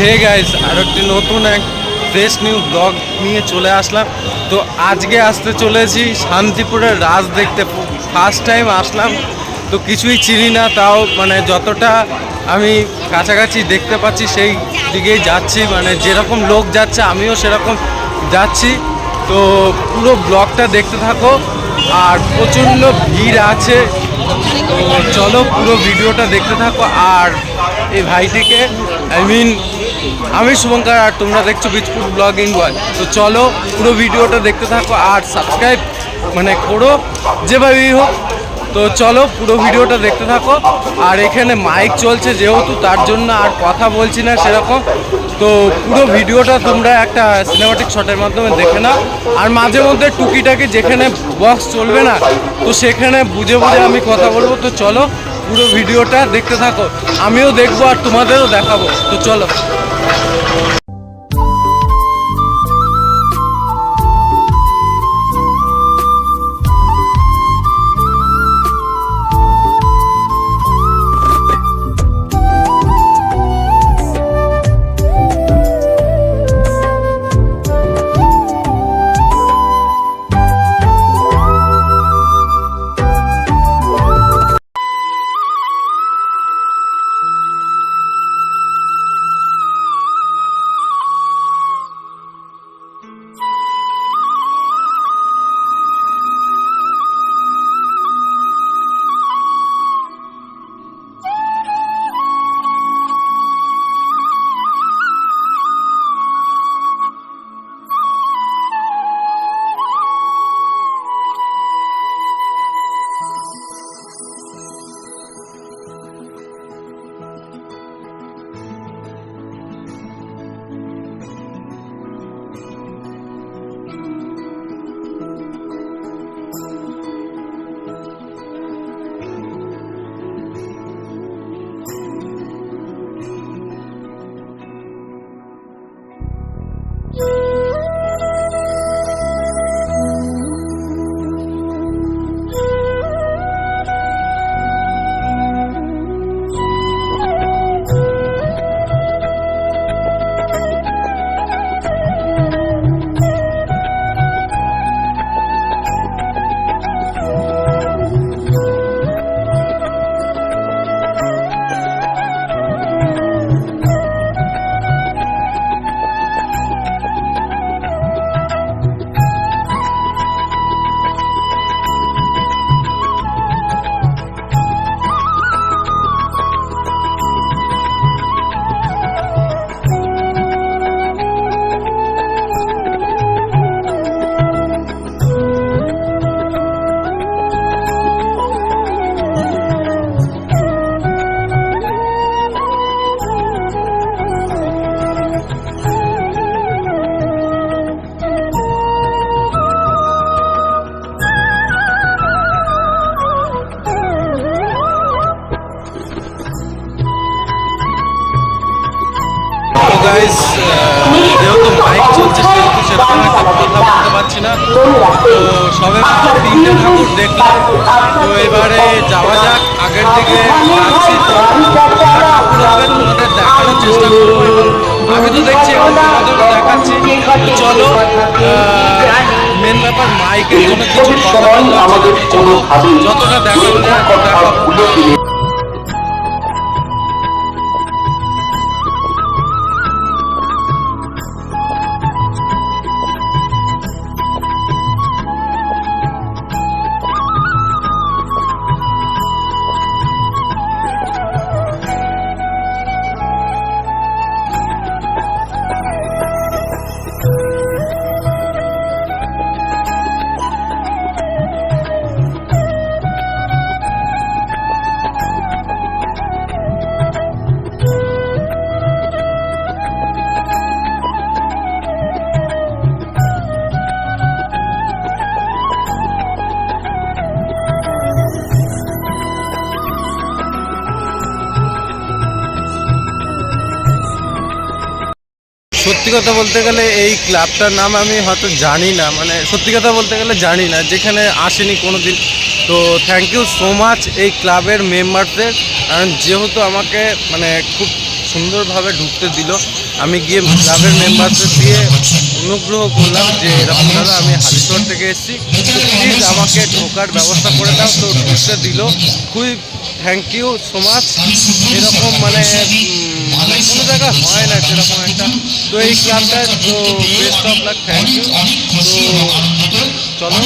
Hey guys আর একটি নতুন এক ফ্রেশ নিউ ব্লগ নিয়ে চলে আসলাম। তো আজকে আসতে চলেছি শান্তিপুরের রাজ দেখতে। ফার্স্ট টাইম আসলাম, তো কিছুই চিনি না, তাও মানে যতটা আমি কাছাকাছি দেখতে পাচ্ছি, সেই দিকেই যাচ্ছি। মানে যেরকম লোক যাচ্ছে, আমিও সেরকম যাচ্ছি। তো পুরো ব্লগটা দেখতে থাকো। আর প্রচণ্ড ভিড় আছে চলো পুরো ভিডিওটা দেখতে থাকো আর এই ভাইটিকে আই মিন আমি শুভঙ্কর আর তোমরা দেখছ বিচপুর ব্লগিং ওয়ান তো চলো পুরো ভিডিওটা দেখতে থাকো আর সাবস্ক্রাইব মানে করো, যেভাবেই হোক। তো চলো পুরো ভিডিওটা দেখতে থাকো। আর এখানে মাইক চলছে যেহেতু, তার জন্য আর কথা বলছি না সেরকম। তো পুরো ভিডিওটা তোমরা একটা সিনেমাটিক শটের মাধ্যমে দেখে নাও। আর মাঝে মধ্যে টুকিটাকি যেখানে বক্স চলবে না, তো সেখানে বুঝে বুঝে আমি কথা বলব। তো চলো পুরো ভিডিওটা দেখতে থাকো। আমিও দেখব আর তোমাদেরও দেখাবো। তো চলো। পারছি না। তো সবে তিনটে ঠাকুর দেখলাম। তো এবারে যাওয়া যাক। আগের দিকে যাচ্ছি তো ঠাকুর হবে, তোমাদের দেখানোর চেষ্টা করব আমি তো দেখছি এবং তোমাদেরও দেখাচ্ছি। চলো মেন ব্যাপার মাইকের জন্য কিছু চলো যতটা দেখানো যায় দেখাবো সত্যি কথা বলতে গেলে এই ক্লাবটার নাম আমি হয়তো জানি না মানে সত্যি কথা বলতে গেলে জানি না, যেখানে আসেনি কোনো দিন তো থ্যাংক ইউ সো মাচ এই ক্লাবের মেম্বারদের যেহেতু আমাকে মানে খুব সুন্দরভাবে ঢুকতে দিল, আমি গিয়ে ক্লাবের মেম্বারদের দিয়ে অনুগ্রহ করলাম যে এরকম দাদা আমি হালিশহর থেকে এসেছি। প্লিজ আমাকে ঢোকার ব্যবস্থা করে দাও, তো ঢুকতে দিল। খুবই থ্যাংক ইউ সো মাচ এরকম মানে জায়গায় হয় না, সেরকম একটা। তো এই ক্লাবটা তো best of luck thank you চলো।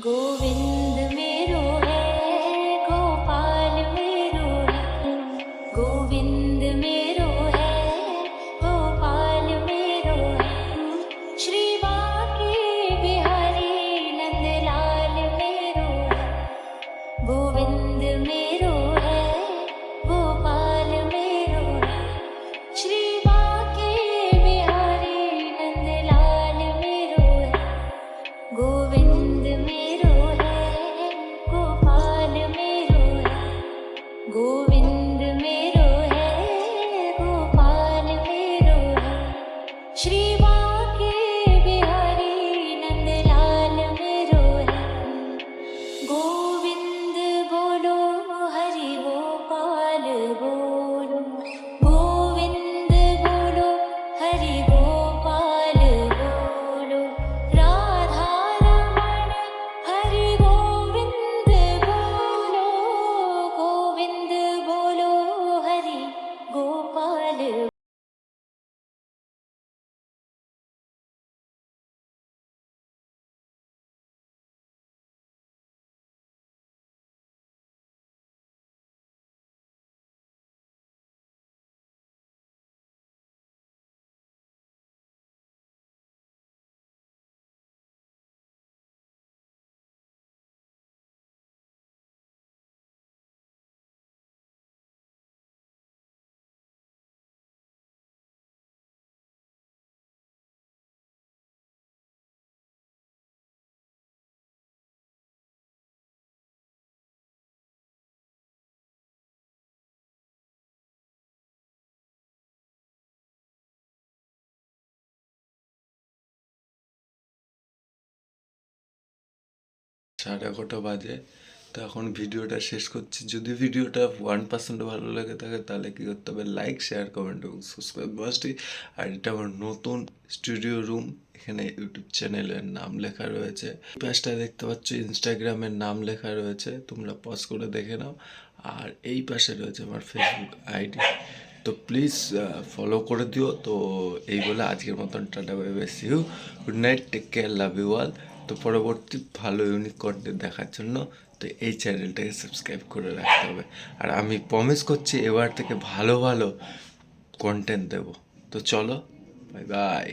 Go. সাড়ে এগারোটা বাজে, তো এখন ভিডিওটা শেষ করছি। যদি ভিডিওটা ওয়ান পার্সেন্ট ভালো লাগে থাকে, তাহলে কী করতে হবে? লাইক শেয়ার কমেন্ট এবং সাবস্ক্রাইব মাস্টই আর এটা আমার নতুন স্টুডিও রুম এখানে ইউটিউব চ্যানেলের নাম লেখা রয়েছে। পাশটা দেখতে পাচ্ছ ইনস্টাগ্রামের নাম লেখা রয়েছে। তোমরা পজ করে দেখে নাও। আর এই পাশে রয়েছে আমার ফেসবুক আইডি তো প্লিজ ফলো করে দিও। তো এই বলে আজকের মতন, tata bye bye see you good night take care love you all তো পরবর্তী ভালো ইউনিক কন্টেন্ট দেখার জন্য তো এই চ্যানেলটাকে সাবস্ক্রাইব করে রাখতে হবে। আর আমি প্রমিস করছি এবার থেকে ভালো ভালো কন্টেন্ট দেবো। তো চলো বাই বাই